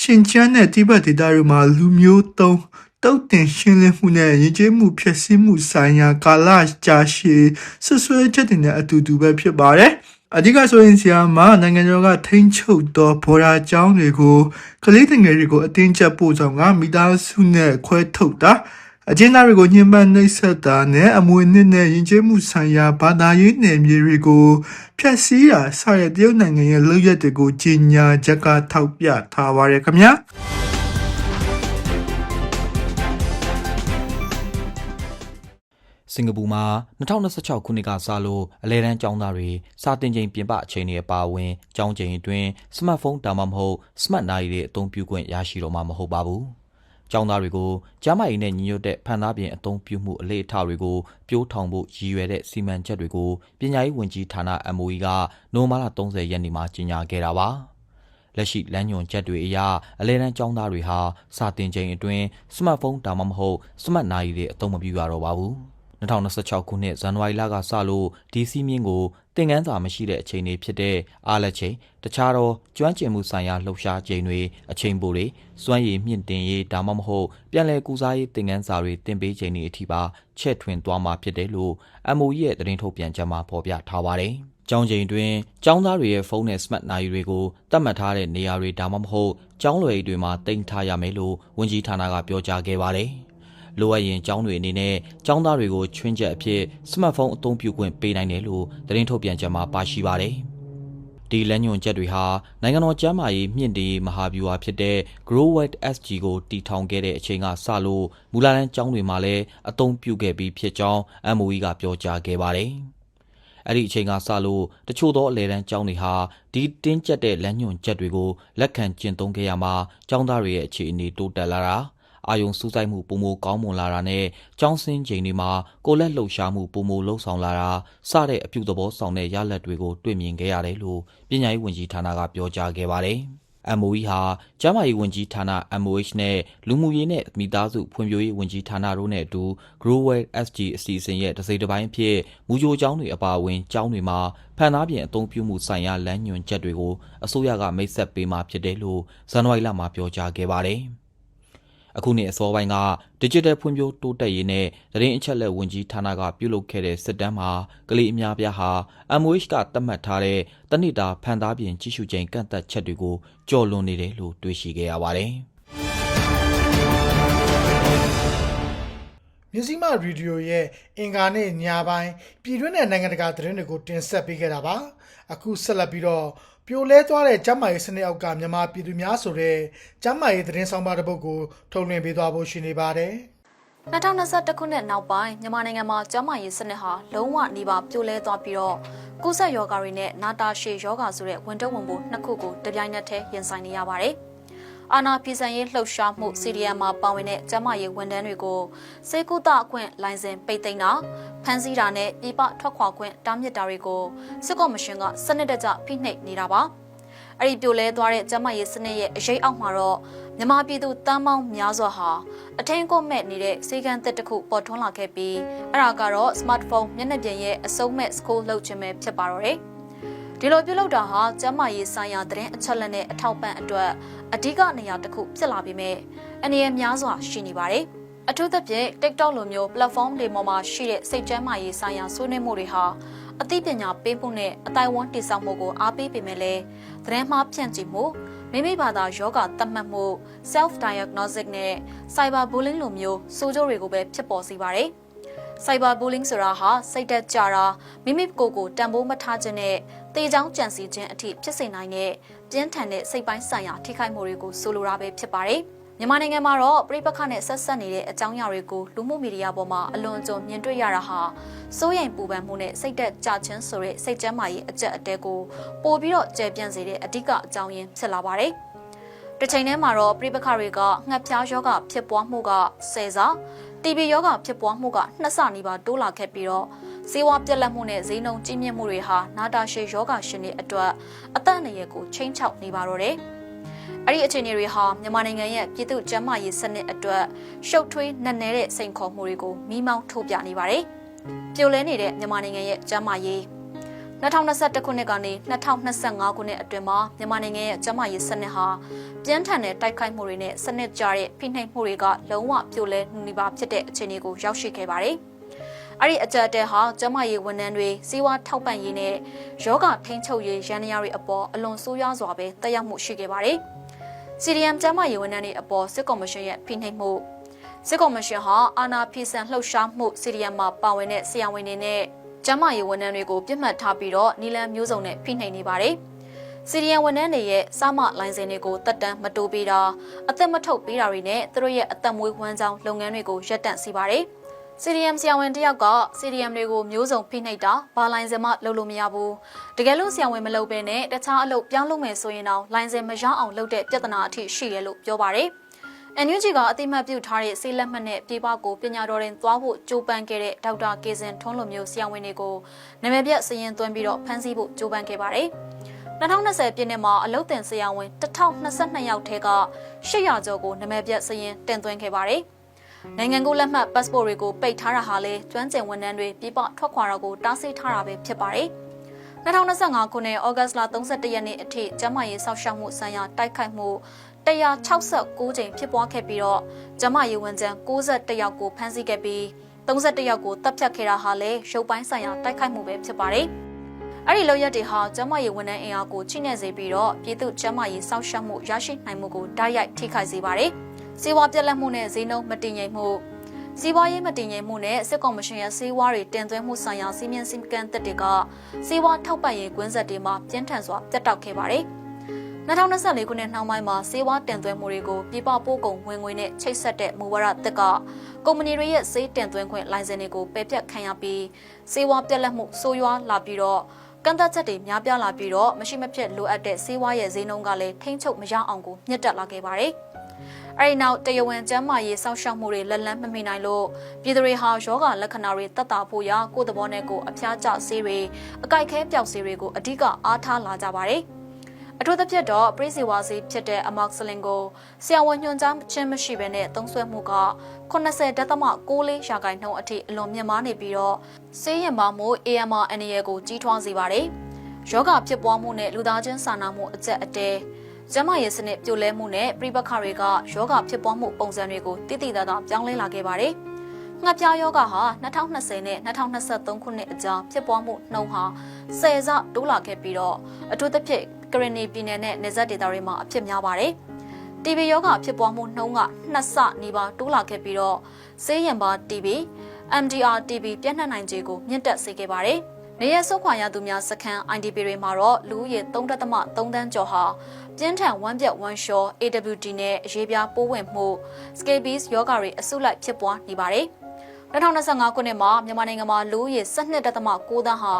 ရှင်ကျန်းတဲ့တိဘက်ဒေသတွေမှာလူမျိုးတုံးတုတ်တင်ရှင်းလင်းမှုနဲ့ရည်ကြည်မှုဖြစ်စည်းမှုဆိုင်ရာကာလကြာရှည်ဆွဆွဲချက်တွေနဲ့အတူတူပဲဖြစ်ပါတယ်။အဓိကဆိုရင်ဆရာမနိုင်ငံတော်ကထိန်းချုပ်သောဘော်ရာကျောင်းတွေကိုကလေးငယ်တွေကိုအတင်းကျပ်ပို့ဆောင်ကမိသားစုနဲ့ခွဲထုတ်တာ အကျဉ်းသားတွေကိုညှဉ်းပန်းနှိပ်စက်တာနဲ့အမွေနှစ်နဲ့ယဉ်ကျေးမှုဆိုင်ရာဘာသာရေးနယ်မြေတွေကိုဖျက်ဆီးတာစတဲ့တရုတ်နိုင်ငံရဲ့လုပ်ရက်တွေကိုကြီးညာချက်ကထောက်ပြထားပါရခင်ဗျာစင်ကာပူမှာ2026ခုနှစ်ကစလို့အလဲတန်းကျောင်းသားတွေစာတင်ချိန်ပြင်ပအချိန်တွေအပါအဝင်ကျောင်းချိန်အတွင်းစမတ်ဖုန်းဒါမှမဟုတ်စမတ်နာရီတွေအသုံးပြုခွင့်ရရှိတော့မှာမဟုတ်ပါဘူး။ ကျောင်းသားတွေကိုကျမ်းမာရေးနဲ့ညီညွတ်တဲ့ဖန်သားပြင်အသုံးပြုမှုအလေးအထားတွေကိုပြိုးထောင်ဖို့ရည်ရွယ်တဲ့စီမံချက်တွေကိုပညာရေးဝန်ကြီးဌာန MOE ကနိုဝင်ဘာလ30ရက်နေ့မှာကြေညာခဲ့တာပါ။လက်ရှိလမ်းညွှန်ချက်တွေအရအလဲတန်းကျောင်းသားတွေဟာစာတင်ချိန်အတွင်းစမတ်ဖုန်းဒါမှမဟုတ်စမတ်နာရီတွေအသုံးမပြုရတော့ပါဘူး။2026ခုနှစ်ဇန်နဝါရီလကစလို့ဒီစီးမြင့်ကို သင်ခန်းစာမရှိတဲ့အချိန်တွေဖြစ်တဲ့အားလက်ချိန်တခြားသောကျွမ်းကျင်မှုဆိုင်ရာလှုပ်ရှားချိန်တွေအချိန်ပိုတွေစွမ်းရည်မြင့်တင်ရေးဒါမှမဟုတ်ပြန်လည်ကူစားရေးသင်ခန်းစာတွေသင်ပေးချိန်တွေအထိပါချဲ့ထွင်သွားမှာဖြစ်တယ်လို့ MOE ရဲ့သတင်းထုတ်ပြန်ချက်မှာဖော်ပြထားပါတယ်။ကျောင်းချိန်တွင်ကျောင်းသားတွေရဲ့ဖုန်းနဲ့ smart နိုင်တွေကိုတတ်မှတ်ထားတဲ့နေရာတွေဒါမှမဟုတ်ကျောင်းလွယ်တွေမှာတင်ထားရမယ်လို့ဝန်ကြီးဌာနကပြောကြားခဲ့ပါတယ်။ လိုအပ်ရင်ကျောင်းတွေအနေနဲ့ကျောင်းသားတွေကိုချွင်းချက်အဖြစ်စမတ်ဖုန်းအသုံးပြုခွင့်ပေးနိုင်တယ်လို့သတင်းထုတ်ပြန်ချက်မှာပါရှိပါတယ်။ဒီလမ်းညွှန်ချက်တွေဟာနိုင်ငံတော်ကျန်းမာရေးမြင့်တင်ရေးမဟာဗျူဟာဖြစ်တဲ့ GrowWet SG ကိုတည်ထောင်ခဲ့တဲ့အချိန်ကစလို့မူလာတန်းကျောင်းတွေမှာလည်းအသုံးပြုခဲ့ပြီးဖြစ်ကြောင်း MOE ကပြောကြားခဲ့ပါတယ်။အဲ့ဒီအချိန်ကစလို့တချို့သောအလဲတန်းကျောင်းတွေဟာဒီတင်းကျပ်တဲ့လမ်းညွှန်ချက်တွေကိုလက်ခံကျင့်သုံးခဲ့ရမှာကျောင်းသားတွေရဲ့အခြေအနေတိုးတက်လာတာ အာယုံစူးစိုက်မှုပုံမကောင်းမွန်လာတာနဲ့ကျောင်းစင်းချိန်တွေမှာကိုလက်လှုပ်ရှားမှုပုံမလှုပ်ဆောင်လာတာစတဲ့အပြုသဘောဆောင်တဲ့ရလဒ်တွေကိုတွေ့မြင်ခဲ့ရတယ်လို့ပညာရေးဝန်ကြီးဌာနကပြောကြားခဲ့ပါတယ်။ MOE ဟာကျန်းမာရေးဝန်ကြီးဌာန MOH နဲ့လူမှုရေးနဲ့မိသားစုဖွံ့ဖြိုးရေးဝန်ကြီးဌာနတို့နဲ့အတူ Growwell SG အစီအစဉ်ရဲ့တစ်စိတ်တစ်ပိုင်းအဖြစ်မူကြိုကျောင်းတွေအပါအဝင်ကျောင်းတွေမှာဖန်သားပြင်အသုံးပြုမှုဆိုင်ရာလမ်းညွှန်ချက်တွေကိုအစိုးရကမိတ်ဆက်ပေးမှာဖြစ်တယ်လို့ဇန်နဝါရီလမှာပြောကြားခဲ့ပါတယ်။ အခုနှစ်အစောပိုင်းက Digital ဖွံ့ဖြိုးတိုးတက်ရေးနဲ့သတင်းအချက်အလက်ဝန်ကြီးဌာနကပြုလုပ်ခဲ့တဲ့စစ်တမ်းမှာကလေးအများပြားဟာ MOH ကသတ်မှတ်ထားတဲ့တနစ်တာဖန်သားပြင်ကြီးစုချိန်ကန့်သက်ချက်တွေကိုကျော်လွန်နေတယ်လို့တွေးရှိခဲ့ရပါတယ်။မြစည်းမရေဒီယိုရဲ့အင်ကာနဲ့ညပိုင်းပြည်တွင်းနဲ့နိုင်ငံတကာသတင်းတွေကိုတင်ဆက်ပေးခဲ့တာပါအခုဆက်လက်ပြီးတော့ ပြိုလဲသွားတဲ့ကျမ်းမာရေးစနစ်အောက်ကမြန်မာပြည်သူများဆိုတဲ့ကျမ်းမာရေးသတင်းဆောင်ပါတစ်ပုဒ်ကိုထုတ်လွှင့်ပေးသွားဖို့ရှိနေပါတယ်2021ခုနှစ်နောက်ပိုင်းမြန်မာနိုင်ငံမှာကျန်းမာရေးစနစ်ဟာလုံးဝနေပါပြိုလဲသွားပြီးတော့ကုသယောဂါတွေနဲ့နာတာရှည်ယောဂါဆိုတဲ့ဝန်တုပ်ဝန်ပိုးနှစ်ခုကိုတပြိုင်နက်တည်းရင်ဆိုင်နေရပါတယ်။ အာနာပြည်စံရေးလှုပ်ရှားမှု CDM မှာပါဝင်တဲ့ကျန်းမာရေးဝန်ထမ်းတွေကိုစေကုသအခွင့်လိုင်စင်ပိတ်သိမ်းတာဖမ်းဆီးတာနဲ့ပြည်ပထွက်ခွာခွင့်တားမြစ်တာတွေကိုစစ်ကော်မရှင်ကစနစ်တကျဖိနှိပ်နေတာပါ။အဲ့ဒီပြိုလဲသွားတဲ့ကျန်းမာရေးစနစ်ရဲ့အရေးအောက်မှာတော့မြန်မာပြည်သူတန်းပေါင်းများစွာဟာအထင်းကိုမဲ့နေတဲ့စေကန်းသက်တစ်ခုပေါ်ထွန်းလာခဲ့ပြီးအဲ့ဒါကတော့ smartphone မျက်နှာပြင်ရဲ့အစုံမဲ့ school လုပ်ခြင်းပဲဖြစ်ပါတော့တယ်။ ဒီလိုပြုလုပ်တာဟာကျန်းမာရေးဆိုင်ရာသတင်းအချက်အလက်နဲ့အထောက်ပံ့အတွက်အဓိကနေရာတစ်ခုဖြစ်လာပြီးမြဲအနေရများစွာရှိနေပါတယ်။အထူးသဖြင့် TikTok လိုမျိုး platform တွေပေါ်မှာရှိတဲ့စိတ်ကျန်းမာရေးဆိုင်ရာဆွေးနွေးမှုတွေဟာအသိပညာပေးမှုနဲ့အတိုင်းဝန်းတည်ဆောက်မှုကိုအားပေးပေမဲ့လည်းသတင်းမှားဖြန့်ချိမှုမိမိဘာသာယောဂသတ်မှတ်မှု self diagnosis နဲ့ cyber bullying လိုမျိုးစိုးကျိုးတွေကိုပဲဖြစ်ပေါ်စေပါတယ်။ cyber bullying ဆိုတာဟာစိတ်သက်ကြတာမိမိကိုယ်ကိုတန်ဖိုးမထားခြင်းနဲ့ တေချောင်းကြံစီခြင်းအထိဖြစ်စေနိုင်တဲ့ပြင်းထန်တဲ့စိတ်ပိုင်းဆိုင်ရာထိခိုက်မှုတွေကိုဆိုလိုတာပဲဖြစ်ပါတယ်။မြန်မာနိုင်ငံမှာတော့ပြိပခနဲ့ဆက်ဆက်နေတဲ့အကြောင်းအရာတွေကိုလူမှုမီဒီယာပေါ်မှာအလွန်ကြုံမြင်တွေ့ရတာဟာစိုးရိမ်ပူပန်မှုနဲ့စိတ်သက်ကြခြင်းဆိုတဲ့စိတ်ကျန်းမာရေးအကျက်အတဲကိုပို့ပြီးတော့ကျယ်ပြန့်စေတဲ့အဓိကအကြောင်းရင်းဖြစ်လာပါတယ်။တစ်ချိန်တည်းမှာတော့ပြိပခတွေကငှက်ဖျားယောဂဖြစ်ပွားမှုကဆယ်စာတီဘီယောဂဖြစ်ပွားမှုကနှစ်ဆနီးပါးတိုးလာခဲ့ပြီးတော့ ဈေးဝါပြက်လက်မှုနဲ့ဈေးနှုန်းကြီးမြင့်မှုတွေဟာနာတာရှည်ယောဂရှင်တွေအတွက်အသက်အန္တရာယ်ကိုချိန်ချောက်နေပါတော့တယ်။အဲ့ဒီအခြေအနေတွေဟာမြန်မာနိုင်ငံရဲ့ပြည်သူ့ကျန်းမာရေးစနစ်အတွက်ရှုပ်ထွေးနက်နဲတဲ့စိန်ခေါ်မှုတွေကိုမိမောင်းထိုးပြနေပါတယ်။ပြိုလဲနေတဲ့မြန်မာနိုင်ငံရဲ့ကျန်းမာရေး2021ခုနှစ်ကနေ2025ခုနှစ်အတွင်းမှာမြန်မာနိုင်ငံရဲ့ကျန်းမာရေးစနစ်ဟာပြင်းထန်တဲ့တိုက်ခိုက်မှုတွေနဲ့စနစ်ကြတဲ့ဖိနှိပ်မှုတွေကလုံးဝပြိုလဲနေပါဖြစ်တဲ့အခြေအနေကိုရောက်ရှိခဲ့ပါတယ်။ အဲ့ဒီအကြက်တဲဟာကျန်းမာရေးဝန်ထမ်းတွေစီးပွားထောက်ပံ့ရေးနဲ့ယောဂထိန်းချုပ်ရေးရန်နေရတွေအပေါ်အလွန်ဆိုးရွားစွာပဲတက်ရောက်မှုရှိခဲ့ပါတယ်။ CDM ကျန်းမာရေးဝန်ထမ်းတွေအပေါ်စစ်ကော်မရှင်ရဲ့ဖိနှိပ်မှုစစ်ကော်မရှင်ဟာအာဏာဖီဆန်လှုပ်ရှားမှု CDM မှာပါဝင်တဲ့ဆရာဝန်တွေနဲ့ကျန်းမာရေးဝန်ထမ်းတွေကိုပြစ်မှတ်ထားပြီးတော့နီလန်မျိုးစုံနဲ့ဖိနှိပ်နေပါတယ်။စီရီယန်ဝန်ထမ်းတွေရဲ့စမလိုင်းစင်တွေကိုတက်တန်းမတိုးပေးတာအသက်မထုတ်ပေးတာတွေနဲ့သူတို့ရဲ့အသက်မွေးဝမ်းကြောင်းလုပ်ငန်းတွေကိုရပ်တန့်စီပါတယ်။ CDM ဆရာဝန်တယောက်က CDM တွေကိုမျိုးစုံဖိနှိပ်တာဘာလိုင်းစင်မှလုပ်လို့မရဘူးတကယ်လို့ဆရာဝန်မလုပ်ဘဲနဲ့တခြားအလုပ်ပြောင်းလုပ်မယ်ဆိုရင်တော့လိုင်းစင်မရအောင်လုပ်တဲ့ပြဿနာအထိရှိတယ်လို့ပြောပါတယ်။ NUG ကအတိမတ်ပြုထားတဲ့ဆေးလက်မှတ်နဲ့ပြေပကိုပညာတော်ရင်သွားဖို့ကြိုးပမ်းခဲ့တဲ့ဒေါက်တာကေစင်ထွန်းလိုမျိုးဆရာဝန်တွေကိုနာမည်ပြစရင်သွင်းပြီးတော့ဖမ်းဆီးဖို့ကြိုးပမ်းခဲ့ပါတယ်။2020ပြည့်နှစ်မှာအလုတ်တင်ဆရာဝန်1022ယောက်ထဲက800ကျော်ကိုနာမည်ပြစရင်တင်သွင်းခဲ့ပါတယ်။ နိုင်ငံကိုလက်မှတ် passport တွေကိုပိတ်ထားတာဟာလေကျွမ်းကျင်ဝန်ထမ်းတွေပြည်ပထွက်ခွာတော့ကိုတားဆီးထားတာပဲဖြစ်ပါတယ်။2025ခုနှစ်ဩဂတ်စ်လ31ရက်နေ့အထိကျန်းမာရေးစောင့်ရှောက်မှုဆိုင်ရာတိုက်ခိုက်မှု169ကြိမ်ဖြစ်ပွားခဲ့ပြီးတော့ကျန်းမာရေးဝန်ထမ်း61ယောက်ကိုဖမ်းဆီးခဲ့ပြီး31ယောက်ကိုတပ်ဖြတ်ခဲ့တာဟာလည်းရုပ်ပိုင်းဆိုင်ရာတိုက်ခိုက်မှုပဲဖြစ်ပါတယ်။အဲ့ဒီလောက်ရက်တွေဟာကျန်းမာရေးဝန်ထမ်းအင်အားကိုချိနဲ့စေပြီးတော့ပြည်သူကျန်းမာရေးစောင့်ရှောက်မှုရရှိနိုင်မှုကိုတိုက်ရိုက်ထိခိုက်စေပါတယ်။ စေဝါပြက်လက်မှုနဲ့ဈေးနှုန်းမတည်ငြိမ်မှုစီးပွားရေးမတည်ငြိမ်မှုနဲ့စစ်ကော်မရှင်ရဲ့စေဝါတွေတင်သွင်းမှုဆိုင်ရာစီမံစည်းကမ်းသစ်တွေကစေဝါထောက်ပံ့ရေးကွင်းဆက်တွေမှာပြင်းထန်စွာပြတ်တောက်ခဲ့ပါတယ်။2024ခုနှစ်နှောင်းပိုင်းမှာစေဝါတင်သွင်းမှုတွေကိုပြည်ပပို့ကုန်ဝင်ငွေနဲ့ချိတ်ဆက်တဲ့မူဝါဒသစ်ကကုမ္ပဏီတွေရဲ့စေးတင်သွင်းခွင့်လိုင်စင်တွေကိုပယ်ဖျက်ခံရပြီးစေဝါပြက်လက်မှုဆိုးရွားလာပြီးတော့ကန့်သက်ချက်တွေများပြားလာပြီးတော့မရှိမဖြစ်လိုအပ်တဲ့စေဝါရဲ့ဈေးနှုန်းကလည်းထိန်းချုပ်မရအောင်ကိုမြင့်တက်လာခဲ့ပါတယ်။ အဲဒီနောက်တရဝံကျမ်းမာရေးစောင့်ရှောက်မှုတွေလက်လန်းမမိနိုင်လို့ပြည်သူတွေဟာယောဂလက္ခဏာတွေတက်တာဖို့ရာကိုယ်သဘောနဲ့ကိုအဖျားကျဆေးတွေအကြိုက်ခဲပျောက်ဆေးတွေကိုအဓိကအားထားလာကြပါတယ်။အထူးသဖြင့်တော့ပရိစီဝါစီဖြစ်တဲ့ amoxicillin ကိုဆရာဝန်ညွှန်ကြားခြင်းမရှိဘဲနဲ့သုံးစွဲမှုက80.64ရာခိုင်နှုန်းအထိအလွန်မြင့်မားနေပြီးတော့ဆေးရင်ပါမှု AMR အနေရကိုကြီးထွားစေပါတယ်။ယောဂဖြစ်ပွားမှုနဲ့လူသားချင်းစာနာမှုအကျက်အတဲ ကျမရဲ့စနစ်ပြိုလဲမှုနဲ့ပြိပခတွေကယောဂဖြစ်ပွားမှုပုံစံတွေကိုတိတိတတ်တာပြောင်းလဲလာခဲ့ပါတယ်။ငှက်ပြားယောဂဟာ2020နဲ့2023ခုနှစ်အကြားဖြစ်ပွားမှုနှုန်းဟာ10ဆတိုးလာခဲ့ပြီးတော့အထူးသဖြင့်ကရနီပြည်နယ်နဲ့နေဆက်ဒေသတွေမှာအဖြစ်များပါတယ်။ TB ယောဂဖြစ်ပွားမှုနှုန်းကနှစ်ဆနီးပါးတိုးလာခဲ့ပြီးတော့ဆေးရင်ပါ TB MDR TB ပြန့်နှံ့နိုင်ခြေကိုမြင့်တက်စေခဲ့ပါတယ်။ နေရဆုတ်ခွာရသူများစခန်း IDP တွေမှာတော့လူဦးရေ3.3တန်းကျော်ဟာပြင်းထန်ဝမ်းပြက်ဝမ်းလျှော AWD နဲ့အရေးပြားပိုးဝင်မှု scabies ယောဂါတွေအဆုလိုက်ဖြစ်ပွားနေပါတယ်။2025ခုနှစ်မှာမြန်မာနိုင်ငံမှာလူဦးရေ12.6သန်းဟာ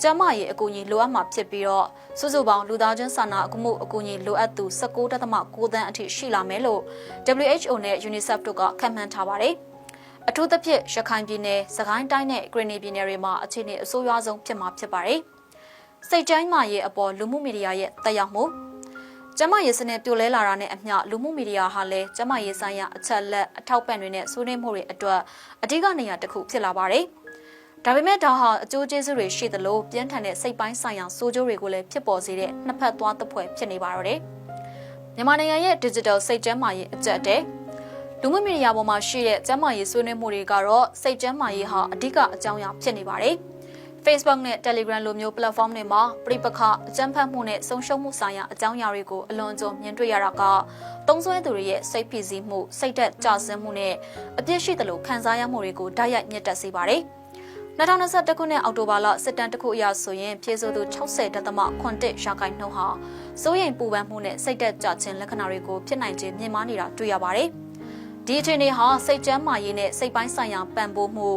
ကျန်းမာရေးအကူအညီလိုအပ်မှာဖြစ်ပြီးတော့စုစုပေါင်းလူသားချင်းစာနာအမှုအကူအညီလိုအပ်သူ19.6သန်းအထိရှိလာမယ်လို့ WHO နဲ့ UNICEF တို့ကခန့်မှန်းထားပါတယ်။ အထူးသဖြင့်ရခိုင်ပြည်နယ်၊စကိုင်းတိုင်းနဲ့ဂရနီပြည်နယ်တွေမှာအခြေအနေအဆိုးရွားဆုံးဖြစ်မှာဖြစ်ပါတယ်။စိတ်ကျန်းမာရေးအပေါ်လူမှုမီဒီယာရဲ့တက်ရောက်မှုကျမရေးစနစ်ပြိုလဲလာတာနဲ့အမျှလူမှုမီဒီယာဟာလည်းကျမရေးဆိုင်ရာအချက်လက်အထောက်ပံ့တွေနဲ့ဆွေးနွေးမှုတွေအတွက်အဓိကနေရာတစ်ခုဖြစ်လာပါတယ်။ဒါပေမဲ့ဒါဟာအကျိုးကျေးဇူးတွေရှိသလိုပြင်းထန်တဲ့စိတ်ပိုင်းဆိုင်ရာဆိုးကျိုးတွေကိုလည်းဖြစ်ပေါ်စေတဲ့နှစ်ဖက်သွားတစ်ဖွဲ့ဖြစ်နေပါတော့တယ်။မြန်မာနိုင်ငံရဲ့ digital စိတ်ကျန်းမာရေးအကျက်တဲ့ လူမှုမီဒီယာပေါ်မှာရှိတဲ့ကျန်းမာရေးဆွေးနွေးမှုတွေကတော့စိတ်ကျန်းမာရေးဟာအဓိကအကြောင်းအရာဖြစ်နေပါတယ်။ Facebook နဲ့ Telegram လိုမျိုး platform တွေမှာပြိပခအကြမ်းဖက်မှုနဲ့ဆုံရှုံမှုဆိုင်ရာအကြောင်းအရာတွေကိုအလွန်ကြုံမြင်တွေ့ရတာကတုံးဆွဲသူတွေရဲ့စိတ်ဖိစီးမှုစိတ်သက်ကြဆင်းမှုနဲ့အပြစ်ရှိသလိုခံစားရမှုတွေကိုတိုက်ရိုက်မြင့်တက်စေပါတယ်။2021ခုနှစ်အောက်တိုဘာလစစ်တမ်းတစ်ခုအရဆိုရင်ဖြည့်ဆိုသူ60.8ရာခိုင်နှုန်းဟာစိုးရိမ်ပူပန်မှုနဲ့စိတ်သက်ကြခြင်းလက္ခဏာတွေကိုဖြစ်နိုင်ခြင်းမြင်မာနေတာတွေ့ရပါတယ်။ ဒီအခြေအနေဟာစိတ်ကျန်းမာရေးနဲ့စိတ်ပိုင်းဆိုင်ရာပံ့ပိုးမှု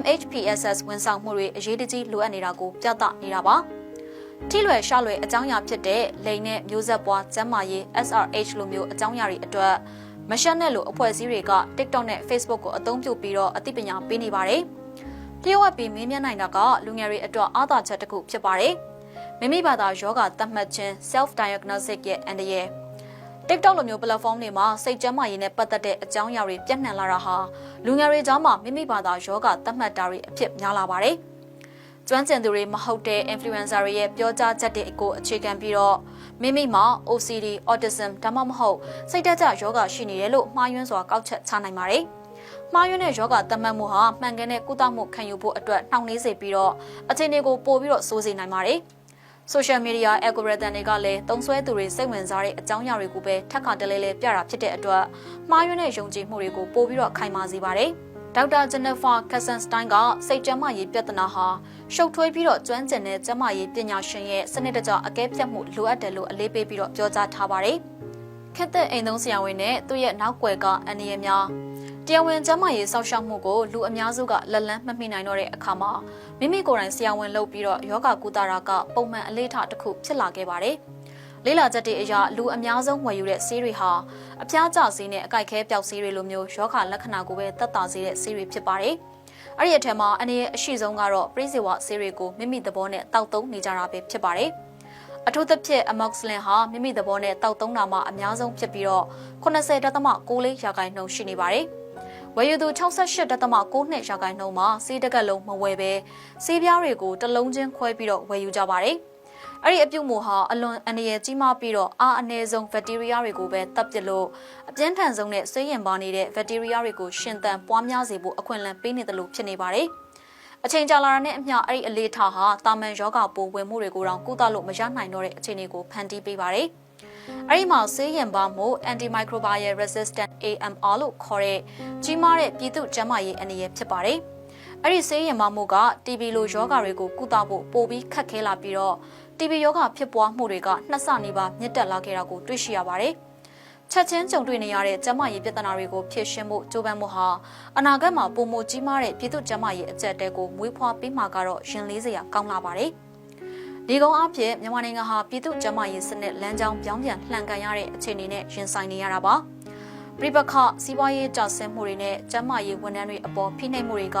MHPSS ဝန်ဆောင်မှုတွေအရေးတကြီးလိုအပ်နေတာကိုပြသနေတာပါ။ထိလွယ်ရှလွယ်အကြောင်းအရာဖြစ်တဲ့လိန်နဲ့မျိုးဆက်ပွားကျန်းမာရေး SRH လိုမျိုးအကြောင်းအရာတွေအတွက်မရှက်နဲ့လိုအဖွဲ့အစည်းတွေက TikTok နဲ့ Facebook ကိုအသုံးပြုပြီးတော့အသိပညာပေးနေပါတယ်။လျှို့ဝှက်ပြီးမင်းမြတ်နိုင်တာကလူငယ်တွေအတွက်အားသာချက်တစ်ခုဖြစ်ပါတယ်။မိမိဘာသာယောဂသတ်မှတ်ခြင်း self diagnostic ရဲ့အန္တရာယ် TikTok လိုမျိုး platform တွေမှာစိတ်ကျန်းမာရေးနဲ့ပတ်သက်တဲ့အကြောင်းအရာတွေပြန့်နှံ့လာတာဟာလူငယ်တွေကြားမှာမိမိဘာသာယောဂသတ်မှတ်တာတွေအဖြစ်များလာပါတယ်။ကျွမ်းကျင်သူတွေမဟုတ်တဲ့ influencer တွေရဲ့ပြောကြားချက်တွေကိုအခြေခံပြီးတော့မိမိမှာ OCD, autism ဒါမှမဟုတ်စိတ်ဓာတ်ကျယောဂရှိနေတယ်လို့မှားယွင်းစွာကောက်ချက်ချနိုင်ပါတယ်။မှားယွင်းတဲ့ယောဂသတ်မှတ်မှုဟာမှန်ကန်တဲ့ကုသမှုခံယူဖို့အတွက်နှောင့်နှေးစေပြီးတော့အခြေအနေကိုပိုပြီးတော့စိုးစေနိုင်ပါတယ်။ social media algorithm တွေကလည်းတုံးဆွဲသူတွေစိတ်ဝင်စားတဲ့အကြောင်းအရာတွေကိုပဲထပ်ခါတလဲလဲပြတာဖြစ်တဲ့အတွက်မှားယွင်းတဲ့ယုံကြည်မှုတွေကိုပို့ပြီးတော့ခိုင်မာစေပါတယ်။ဒေါက်တာဂျန်နဖာကက်ဆန်စတိုင်းကစိတ်ကျန်းမာရေးပြဿနာဟာရှုပ်ထွေးပြီးတော့ကျွမ်းကျင်တဲ့ကျန်းမာရေးပညာရှင်ရဲ့စနစ်တကျအကဲဖြတ်မှုလိုအပ်တယ်လို့အလေးပေးပြီးတော့ပြောကြားထားပါတယ်။ခက်တဲ့အိမ်သုံးဆရာဝန်နဲ့သူ့ရဲ့နောက်ွယ်ကအန်ရီယာများ တရားဝင်ကျန်းမာရေးစောင့်ရှောက်မှုကိုလူအများစုကလက်လန်းမမိနိုင်တော့တဲ့အခါမှာမိမိကိုယ်တိုင်ဆရာဝန်လုပ်ပြီးတော့ယောဂကုသတာကပုံမှန်အလေးထားတစ်ခုဖြစ်လာခဲ့ပါတယ်။လေးလာချက်တွေအရလူအများဆုံးဝယ်ယူတဲ့ဆေးတွေဟာအဖျားကျဆေးနဲ့အကြိုက်ခဲပျောက်ဆေးတွေလိုမျိုးယောဂလက္ခဏာကိုပဲသက်သာစေတဲ့ဆေးတွေဖြစ်ပါတယ်။အဲ့ဒီအထက်မှာအနေရဲ့အရှိဆုံးကတော့ပရိစေဝဆေးတွေကိုမိမိသဘောနဲ့တောက်သုံးနေကြတာပဲဖြစ်ပါတယ်။အထူးသဖြင့် amoxicillin ဟာမိမိသဘောနဲ့တောက်သုံးတာမှအများဆုံးဖြစ်ပြီးတော့80.6ရာခိုင်နှုန်းရှိနေပါတယ်။ ဝယ်ယူသူ68.6နှစ်ရာခိုင်နှုန်းမှာစီးတကက်လုံးမဝယ်ဘဲစီးပြားတွေကိုတစ်လုံးချင်းခွဲပြီးတော့ဝယ်ယူကြပါတယ်။အဲ့ဒီအပြုတ်မှုဟာအလွန်အန္တရာယ်ကြီးမားပြီးတော့အာအနည်းဆုံးဘက်တီးရီးယားတွေကိုပဲတပ်ပစ်လို့အပြင်းထန်ဆုံးနဲ့ဆေးရင်ပါနေတဲ့ဘက်တီးရီးယားတွေကိုရှင်သန်ပွားများစေဖို့အခွင့်အလမ်းပေးနေတယ်လို့ဖြစ်နေပါတယ်။အချိန်ကြာလာတာနဲ့အမျှအဲ့ဒီအလေးထားဟာတာမန်ယောဂပိုးဝင်မှုတွေကိုတော့ကုသလို့မရနိုင်တော့တဲ့အခြေအနေကိုဖန်တီးပေးပါတယ်။ အဲ့ဒီမှာဆေးရင်ပါမှု antimicrobial resistant AMR လို့ခေါ်တဲ့ကြီးမားတဲ့ပြည်သူ့ကျန်းမာရေးအနေနဲ့ဖြစ်ပါတယ်။အဲ့ဒီဆေးရင်ပါမှုက TB လိုယောဂတွေကိုကုသဖို့ပိုပြီးခက်ခဲလာပြီးတော့ TB ယောဂဖြစ်ပွားမှုတွေကနှစ်ဆနေပါမြင့်တက်လာခဲ့တာကိုတွေ့ရှိရပါတယ်။ချက်ချင်းကြုံတွေ့နေရတဲ့ကျန်းမာရေးပြဿနာတွေကိုဖြေရှင်းဖို့ကြိုးပမ်းမှုဟာအနာဂတ်မှာပုံမကြီးမားတဲ့ပြည်သူ့ကျန်းမာရေးအကျက်တဲကိုမွေးဖွားပေးမှာကတော့ရင်လေးစရာကောင်းလာပါတယ်။ ဒီကုန်းအဖြစ်မြန်မာနိုင်ငံဟာပြည်သူ့ကျန်းမာရေးစနစ်လမ်းကြောင်းပြောင်းပြန်လှန်ကန်ရတဲ့အခြေအနေနဲ့ရင်ဆိုင်နေရတာပါ။ပြိပခစီးပွားရေးကျဆင်းမှုတွေနဲ့ကျန်းမာရေးဝန်ထမ်းတွေအပေါ်ဖိနှိပ်မှုတွေက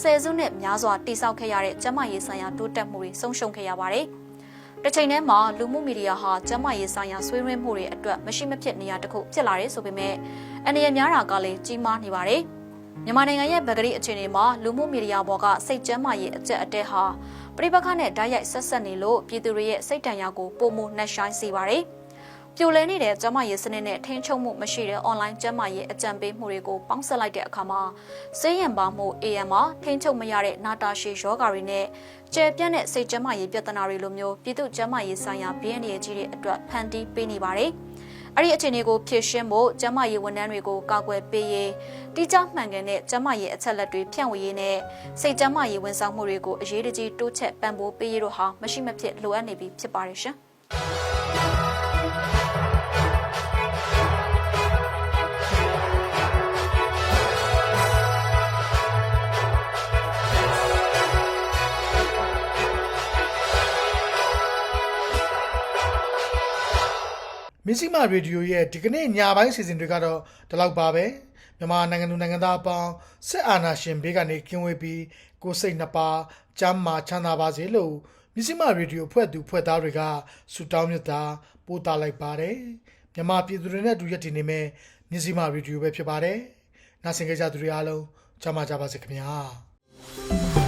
ဆယ်စုနှစ်များစွာတိစောက်ခဲ့ရတဲ့ကျန်းမာရေးဆိုင်ရာတိုးတက်မှုတွေဆုံးရှုံးခဲ့ရပါတယ်။တစ်ချိန်တည်းမှာလူမှုမီဒီယာဟာကျန်းမာရေးဆိုင်ရာဆွေးနွေးမှုတွေအတွက်မရှိမဖြစ်နေရတစ်ခုဖြစ်လာတယ်ဆိုပေမဲ့အနေရများတာကလည်းကြီးမားနေပါတယ်။မြန်မာနိုင်ငံရဲ့ဗကတိအခြေအနေမှာလူမှုမီဒီယာပေါ်ကစိတ်ကျန်းမာရေးအကျက်အတဲဟာ ပြိပခနဲ့ဓာတ်ရိုက်ဆက်ဆက်နေလို့ပြည်သူတွေရဲ့စိတ်တန်ရာကိုပုံမနှက်ဆိုင်စေပါတယ်။ပြိုလဲနေတဲ့ကျန်းမာရေးစနစ်နဲ့ထိန်းချုပ်မှုမရှိတဲ့ online ကျန်းမာရေးအကြံပေးမှုတွေကိုပေါင်းစပ်လိုက်တဲ့အခါမှာဆေးရံပါမှု AM မှာထိန်းချုပ်မရတဲ့နာတာရှည်ယောဂါတွေနဲ့ကျယ်ပြန့်တဲ့စိတ်ကျန်းမာရေးပြဿနာတွေလိုမျိုးပြည်သူ့ကျန်းမာရေးဆိုင်ရာ BND ကြီးတွေအတွက်ဖန်တီးပေးနေပါတယ်။ အဲ့ဒီအခြေအနေကိုဖြေရှင်းဖို့ကျန်းမာရေးဝန်ထမ်းတွေကိုကာကွယ်ပေးရေးတိကျမှန်ကန်တဲ့ကျန်းမာရေးအချက်လက်တွေဖြန့်ဝေရေးနဲ့စိတ်ကျန်းမာရေးဝန်ဆောင်မှုတွေကိုအရေးတကြီးတိုးချက်ပံ့ပိုးပေးရေးတို့ဟာမရှိမဖြစ်လိုအပ်နေပြီဖြစ်ပါတယ်ရှင်။ မစ္စည်းမရေဒီယိုရဲ့ဒီကနေ့ညပိုင်းစီစဉ်တွေကတော့ဒီလောက်ပါပဲမြန်မာနိုင်ငံသူနိုင်ငံသားအပေါင်းစစ်အာဏာရှင်ဘေးကနေကင်းဝေးပြီးကိုယ်စိတ်နှစ်ပါးကျမ်းမာချမ်းသာပါစေလို့မစ္စည်းမရေဒီယိုဖွဲ့သူဖွဲ့သားတွေကဆုတောင်းမြတ်တာပို့တာလိုက်ပါတယ်မြန်မာပြည်သူတွေနဲ့အတူရက်တည်နေမဲ့မစ္စည်းမရေဒီယိုပဲဖြစ်ပါတယ်နားဆင်ကြကြသူတွေအားလုံးကျမ်းမာကြပါစေခင်ဗျာ